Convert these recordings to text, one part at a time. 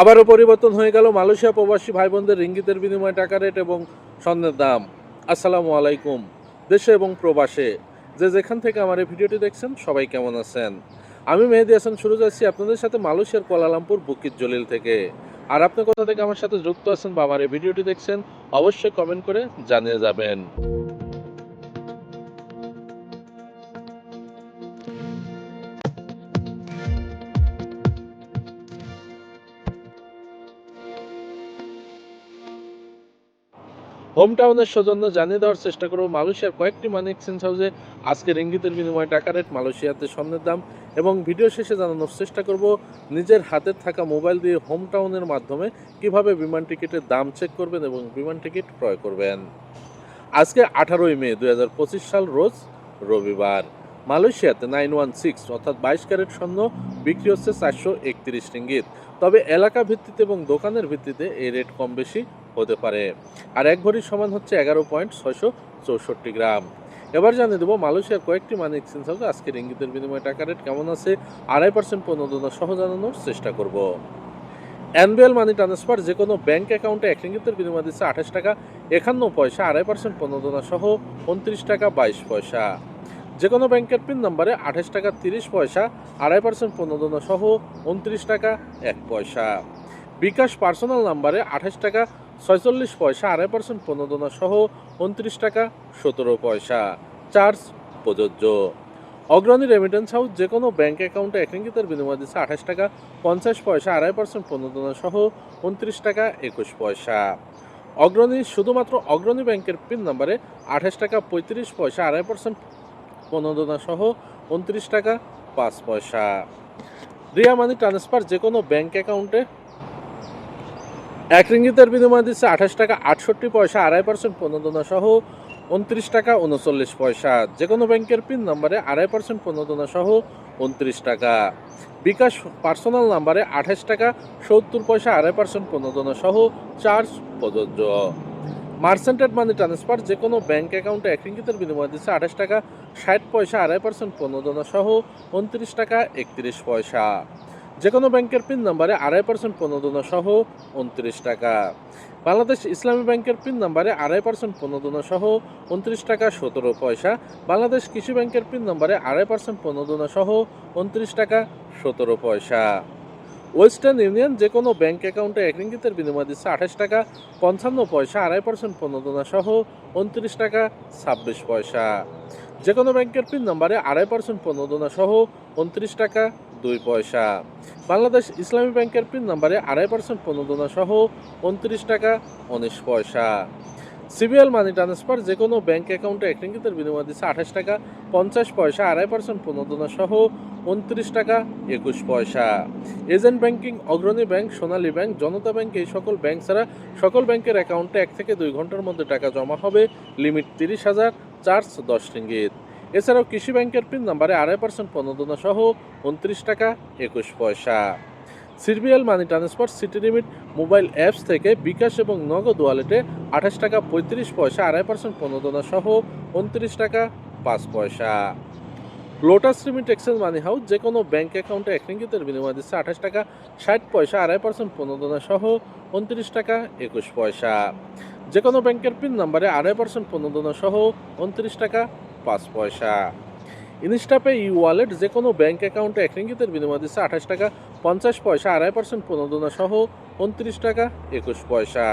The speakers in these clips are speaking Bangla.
আবারও পরিবর্তন হয়ে গেল মালয়েশিয়া প্রবাসী ভাই বোনদের রিঙ্গিতের বিনিময়ে টাকা রেট এবং স্বর্ণের দাম। আসসালামু আলাইকুম, দেশে এবং প্রবাসে। যে যেখান থেকে আমার এই ভিডিওটি দেখছেন, সবাই কেমন আছেন? আমি মেহেদি হাসান, শুরু যাচ্ছি আপনাদের সাথে মালয়েশিয়ার কোয়ালালামপুর বুকিত জলিল থেকে। আর আপনি কোথা থেকে আমার সাথে যুক্ত আছেন বা আমার এই ভিডিওটি দেখছেন, অবশ্যই কমেন্ট করে জানিয়ে যাবেন। হোম টাউনের সৌজন্য জানিয়ে দেওয়ার চেষ্টা করব, মালয়েশিয়ার কয়েকটি মানি এক্সচেঞ্জ হাউসে আজকে রিঙ্গিতের বিনিময়ে টাকা রেট মালয়েশিয়াতে স্বর্ণের দাম এবং ভিডিও শেষে জানানোর চেষ্টা করব, নিজের হাতে থাকা মোবাইল দিয়ে হোম টাউনের মাধ্যমে কীভাবে বিমান টিকিটের দাম চেক করবেন এবং বিমান টিকিট ক্রয় করবেন। আজকে আঠারোই মে দু হাজার পঁচিশ সাল, রোজ রবিবার। মালয়েশিয়াতে নাইন ওয়ান সিক্স অর্থাৎ বাইশ ক্যারেট স্বর্ণ বিক্রি হচ্ছে চারশো একত্রিশ রিঙ্গিত। তবে এলাকা ভিত্তিতে এবং দোকানের ভিত্তিতে এই রেট কম বেশি হতে পারে। আর এক ভরি সমান হচ্ছে এগারো পয়েন্ট ছয়শো চৌষট্টি গ্রাম। এবার জানিয়ে দেবো, মালয়েশিয়ার কয়েকটি মানি এক্সচেঞ্জ হাউসে আজকের ইঙ্গিতের বিনিময়ে টাকা রেট কেমন আছে? আড়াই পার্সেন্ট প্রণোদনা সহ জানানোর চেষ্টা করব। অ্যানুয়াল মানি ট্রান্সফার যে কোনো ব্যাঙ্ক অ্যাকাউন্টে এক রিঙ্গিতের বিনিময় দিচ্ছে আঠাশ টাকা, একান্ন পয়সা, আড়াই পার্সেন্ট প্রণোদনা সহ উনত্রিশ টাকা, বাইশ পয়সা। যে কোনো ব্যাংকের পিন নম্বরে আঠাশ টাকা, তিরিশ পয়সা, আড়াই পার্সেন্ট প্রণোদনা সহ উনত্রিশ টাকা, এক পয়সা। বিকাশ পার্সোনাল নাম্বারে আঠাশ টাকা ছয়চল্লিশ পয়সা, আড়াই পার্সেন্ট প্রণোদনা সহ উনত্রিশ টাকা, সতেরো পয়সা। চার্জ প্রযোজ্য। অগ্রণী রেমিটেন্স হাউস যে কোনো ব্যাংক অ্যাকাউন্টে এক বিনিময় দিচ্ছে আঠাশ টাকা, পঞ্চাশ পয়সা, আড়াই পার্সেন্ট প্রণোদনা সহ উনত্রিশ টাকা, একুশ পয়সা। অগ্রণী শুধুমাত্র অগ্রণী ব্যাংকের পিন নাম্বারে আঠাশ টাকা, পঁয়ত্রিশ পয়সা, আড়াই পার্সেন্ট প্রণোদনা সহ উনত্রিশ টাকা, পাঁচ পয়সা। রিয়া মানি ট্রান্সফার যে কোনো ব্যাংক অ্যাকাউন্টে এক রিঙ্গিতের বিনিময় দিচ্ছে আঠাশ টাকা আটষট্টি পয়সা, আড়াই পার্সেন্ট প্রণোদনা সহ উনত্রিশ টাকা উনচল্লিশ পয়সা। যে কোনো ব্যাংকের পিন নাম্বারে আড়াই পার্সেন্ট প্রণোদনা সহ উনত্রিশ টাকা। বিকাশ পার্সোনাল নাম্বারে আঠাশ টাকা সত্তর পয়সা, আড়াই পার্সেন্ট প্রণোদনা সহ চার্জ প্রযোজ্য। মার্সেন্টেড মানি ট্রান্সফার যে কোনো ব্যাংক অ্যাকাউন্টে এক রিঙ্গিতের বিনিময় দিচ্ছে আঠাশ টাকা ষাট পয়সা, আড়াই পার্সেন্ট প্রণোদনা সহ উনত্রিশ টাকা একত্রিশ পয়সা। যে কোনো ব্যাংকের পিন নাম্বারে আড়াই পার্সেন্ট প্রণোদনা সহ উনত্রিশ টাকা। বাংলাদেশ ইসলামী ব্যাংকের পিন নাম্বারে আড়াই পার্সেন্ট প্রণোদনা সহ উনত্রিশ টাকা সতেরো পয়সা। বাংলাদেশ কৃষি ব্যাংকের পিন নাম্বারে আড়াই পার্সেন্ট প্রণোদনা সহ উনত্রিশ টাকা সতেরো পয়সা। ওয়েস্টার্ন ইউনিয়ন যে কোনো ব্যাংক অ্যাকাউন্টে এক রিঙ্গিতের বিনিময় দিচ্ছে আঠাশ টাকা পঞ্চান্ন পয়সা, আড়াই পার্সেন্ট প্রণোদনা সহ উনত্রিশ টাকা ছাব্বিশ পয়সা। যে কোনো ব্যাংকের পিন নাম্বারে আড়াই পার্সেন্ট প্রণোদনা সহ উনত্রিশ টাকা দুই পয়সা। বাংলাদেশ ইসলামী ব্যাংকের পিন নাম্বারে আড়াই পার্সেন্ট প্রণোদনা সহ উনত্রিশ টাকা উনিশ পয়সা। সিবিএল মানি ট্রান্সফার যে কোনো ব্যাঙ্ক অ্যাকাউন্টে এক রিঙ্গিতের বিনিময় দিচ্ছে আঠাশ টাকা পঞ্চাশ পয়সা, আড়াই পার্সেন্ট প্রণোদনা সহ উনত্রিশ টাকা একুশ পয়সা। Agent banking, Agrani bank, Sonali bank, Janata bank এই সকল ব্যাংক ছাড়া সকল ব্যাংকের অ্যাকাউন্টে এক থেকে দুই ঘণ্টার মধ্যে টাকা জমা হবে। লিমিট তিরিশ হাজার চার্জ দশ রিঙ্গিত। এছাড়াও কৃষি ব্যাংকের পিন নাম্বারে আড়াই পার্সেন্ট প্রণোদনা সহ উনত্রিশ টাকা একুশ পয়সা। সিরবিএল money transfer, city limit, mobile apps থেকে বিকাশ এবং নগদ ওয়ালেটে আঠাশ টাকা পঁয়ত্রিশ পয়সা, আড়াই পার্সেন্ট প্রণোদনা সহ উনত্রিশ টাকা পাঁচ পয়সা। Lotus limit exchange money house যে কোনো ব্যাংক অ্যাকাউন্টে এক রিঙ্গিতের বিনিময় দিচ্ছে আঠাশ টাকা ষাট পয়সা, আড়াই পার্সেন্ট প্রণোদনা সহ উনত্রিশ টাকা একুশ পয়সা। যে কোনো ব্যাংকের পিন নাম্বারে আড়াই পার্সেন্ট প্রণোদনা সহ উনত্রিশ টাকা পাঁচ পয়সা। ইনস্টাপে ই ওয়ালেট যে কোনো ব্যাংক অ্যাকাউন্টে এক রিঙ্গিতের বিনিময় দিচ্ছে আঠাশ টাকা, পঞ্চাশ পয়সা, আড়াই পার্সেন্ট প্রণোদনা সহ উনত্রিশ টাকা, একুশ পয়সা।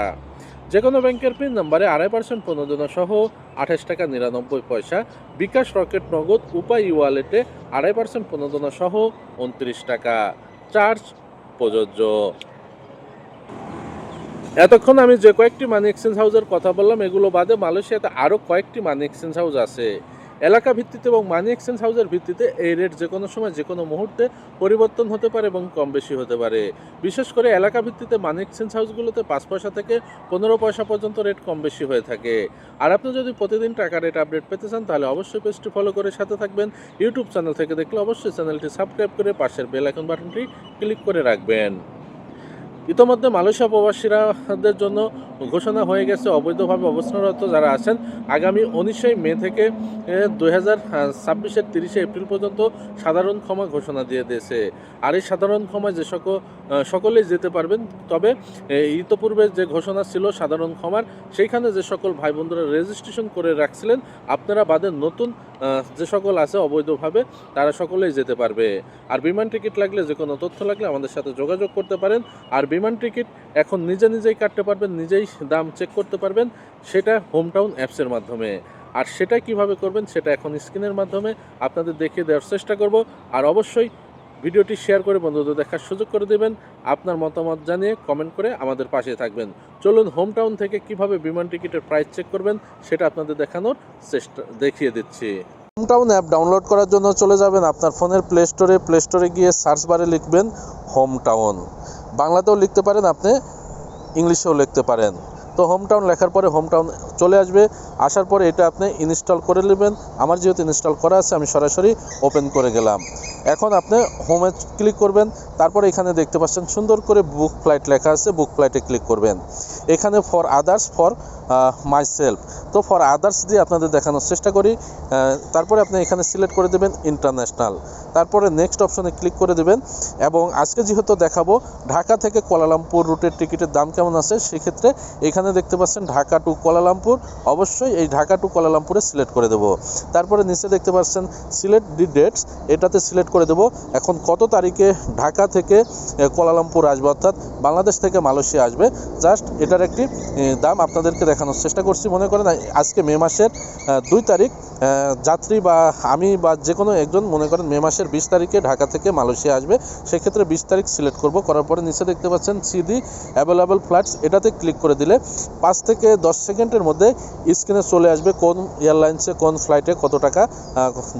যে কোনো ব্যাংকের পিন নাম্বারে আড়াই পার্সেন্ট প্রণোদনা সহ আঠাশ টাকা, নিরানব্বই পয়সা। বিকাশ রকেট নগদ, উপায় ই ওয়ালেটে আড়াই পার্সেন্ট প্রণোদনা সহ উনত্রিশ টাকা। চার্জ প্রযোজ্য। এতক্ষণ আমি যে কয়েকটি মানি এক্সচেঞ্জ হাউসের কথা বললাম, এগুলো বাদে মালয়েশিয়াতে আরও কয়েকটি মানি এক্সচেঞ্জ হাউস আছে। এলাকা ভিত্তিতে এবং মানি এক্সচেঞ্জ হাউসের ভিত্তিতে এই রেট যে কোনো সময় যে কোনো মুহূর্তে পরিবর্তন হতে পারে এবং কম বেশি হতে পারে। বিশেষ করে এলাকা ভিত্তিতে মানি এক্সচেঞ্জ হাউসগুলোতে পাঁচ পয়সা থেকে পনেরো পয়সা পর্যন্ত রেট কম বেশি হয়ে থাকে। আর আপনি যদি প্রতিদিন টাকা রেট আপডেট পেতে চান, তাহলে অবশ্যই পেজটি ফলো করে সাথে থাকবেন। ইউটিউব চ্যানেল থেকে দেখলে অবশ্যই চ্যানেলটি সাবস্ক্রাইব করে পাশের বেল আইকন বাটনটি ক্লিক করে রাখবেন। ইতোমধ্যে মালয়েশিয়া প্রবাসীরাদের জন্য ঘোষণা হয়ে গেছে, অবৈধভাবে অবস্থানরত যারা আছেন, আগামী উনিশে মে থেকে দুই হাজার ছাব্বিশের তিরিশে এপ্রিল পর্যন্ত সাধারণ ক্ষমা ঘোষণা দিয়ে দিয়েছে। আর এই সাধারণ ক্ষমায় যে সকল সকলেই যেতে পারবেন, তবে ইতোপূর্বে যে ঘোষণা ছিল সাধারণ ক্ষমার, সেইখানে যে সকল ভাই বোনরা রেজিস্ট্রেশন করে রাখছিলেন, আপনারা বাদে নতুন যে সকল আছে অবৈধভাবে, তারা সকলেই যেতে পারবে। আর বিমান টিকিট লাগলে যে কোনো তথ্য লাগলে আমাদের সাথে যোগাযোগ করতে পারেন। আর বিমান টিকিট এখন নিজে নিজেই কাটতে পারবেন, নিজেই দাম চেক করতে পারবেন, সেটা হোমটাউন অ্যাপসের মাধ্যমে। আর সেটা কীভাবে করবেন, সেটা এখন স্ক্রিনের মাধ্যমে আপনাদের দেখিয়ে দেওয়ার চেষ্টা করব। আর অবশ্যই ভিডিওটি শেয়ার করে বন্ধুদের দেখার সুযোগ করে দেবেন। আপনার মতামত জানিয়ে কমেন্ট করে আমাদের পাশে থাকবেন। চলুন হোম টাউন থেকে কীভাবে বিমান টিকিটের প্রাইস চেক করবেন, সেটা আপনাদের দেখানোর চেষ্টা, দেখিয়ে দিচ্ছি। হোম টাউন অ্যাপ ডাউনলোড করার জন্য চলে যাবেন আপনার ফোনের প্লে স্টোরে প্লে স্টোরে গিয়ে সার্চ বারে লিখবেন হোম টাউন বাংলাতেও লিখতে পারেন আপনি ইংলিশেও লিখতে পারেন। তো হোম টাউন লেখার পরে হোম টাউন চলে আসবে। আসার পরে এটা আপনি ইনস্টল করে নেবেন। আমার যেহেতু ইনস্টল করা আছে, আমি সরাসরি ওপেন করে গেলাম। এখন আপনি হোমে ক্লিক করবেন। তারপরে এখানে দেখতে পাচ্ছেন সুন্দর করে বুক ফ্লাইট লেখা আছে। বুক ফ্লাইটে ক্লিক করবেন। এখানে for others for myself তো ফর আদার্স দিয়ে আপনাদের দেখানোর চেষ্টা করি। তারপরে আপনি এখানে সিলেক্ট করে দেবেন ইন্টারন্যাশনাল তারপরে নেক্সট অপশনে ক্লিক করে দেবেন। এবং আজকে যেহেতু দেখাবো, ঢাকা থেকে কুয়ালালামপুর রুটের টিকিটের দাম কেমন আছে, সেক্ষেত্রে এখানে দেখতে পাচ্ছেন ঢাকা টু কুয়ালালামপুর। অবশ্যই এই ঢাকা টু কুয়ালালামপুরে সিলেক্ট করে দেবো। তারপরে নিচে দেখতে পাচ্ছেন সিলেক্ট দি ডেটস এটাতে সিলেক্ট করে দেবো। এখন কত তারিখে ঢাকা থেকে কুয়ালালামপুর আসবে? অর্থাৎ বাংলাদেশ থেকে মালয়েশিয়া আসবে। জাস্ট এটার একটি দাম আপনাদেরকে দেখানোর চেষ্টা করছি। মনে করেন আজকে মে মাসের দুই তারিখ যাত্রী বা আমি বা যে কোনো একজন, মনে করেন মে মাসের বিশ তারিখে ঢাকা থেকে মালয়েশিয়া আসবে, সেক্ষেত্রে বিশ তারিখ সিলেক্ট করব। করার পরে নিচে দেখতে পাচ্ছেন সিডি অ্যাভেলেবল ফ্লাইটস এটাতে ক্লিক করে দিলে পাঁচ থেকে দশ সেকেন্ডের মধ্যে স্ক্রিনে চলে আসবে কোন এয়ারলাইন্সে কোন ফ্লাইটে কত টাকা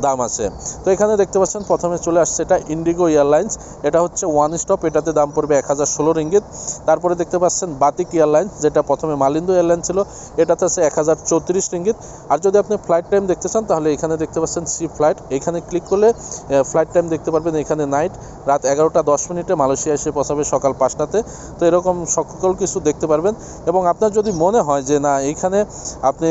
দাম আছে। তো এখানে দেখতে পাচ্ছেন প্রথমে চলে আসছে এটা ইন্ডিগো এয়ারলাইন্স এটা হচ্ছে ওয়ান স্টপ এটাতে দাম পড়বে এক হাজার ষোলো রিঙ্গিত। তারপরে দেখতে পাচ্ছেন বাতিক এয়ারলাইন্স যেটা প্রথমে মালিন্দু এয়ারলাইন্স ছিল, এটাতে আছে এক হাজার চৌত্রিশ রিঙ্গিত। আর যদি আপনি ফ্লাইট টাইম দেখতে চান তাহলে এখানে দেখতে পাচ্ছেন সি ফ্লাইট। এখানে ক্লিক করলে ফ্লাইট টাইম দেখতে পারবেন এখানে নাইট, রাত এগারোটা দশ মিনিটে মালয়েশিয়া এসে পৌঁছাবে সকাল পাঁচটাতে। তো এরকম সকল কিছু দেখতে পারবেন। এবং আপনার যদি মনে হয় যে না এইখানে আপনি